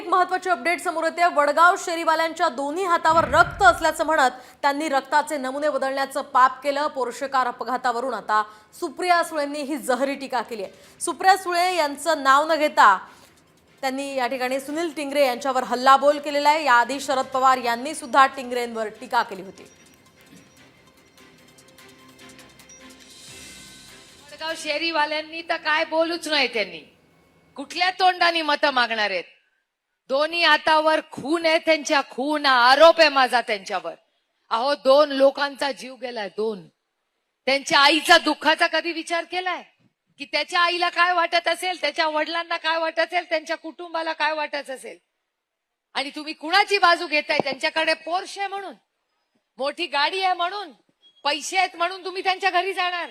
एक महत्वाची अपडेट समोर येते. वडगाव शेरीवाल्यांच्या दोन्ही हातावर रक्त असल्याचं म्हणत त्यांनी रक्ताचे नमुने बदलण्याचं पाप केलं. पोर्शे अपघातावरून आता सुप्रिया सुळेंनी ही जहरी टीका केली आहे. सुप्रिया सुळे यांचं नाव न घेता त्यांनी या ठिकाणी सुनील टिंगरे यांच्यावर हल्लाबोल केलेला आहे. याआधी शरद पवार यांनी सुद्धा टिंगरेंवर टीका केली होती. शेरीवाल्यांनी तर काय बोलूच नाही त्यांनी. कुठल्या तोंडाने मतं मागणार आहेत? दोन्ही हातावर खून आहे त्यांच्या खून आरोप आहे माझा त्यांच्यावर. अहो दोन लोकांचा जीव गेलाय दोन. त्यांच्या आईचा दुःखाचा कधी विचार केलाय? की त्याच्या आईला काय वाटत असेल त्याच्या वडिलांना काय वाटत असेल त्यांच्या कुटुंबाला काय वाटत असेल? आणि तुम्ही कुणाची बाजू घेताय? त्यांच्याकडे पोर्श आहे म्हणून. मोठी गाडी आहे म्हणून. पैसे आहेत म्हणून तुम्ही त्यांच्या घरी जाणार.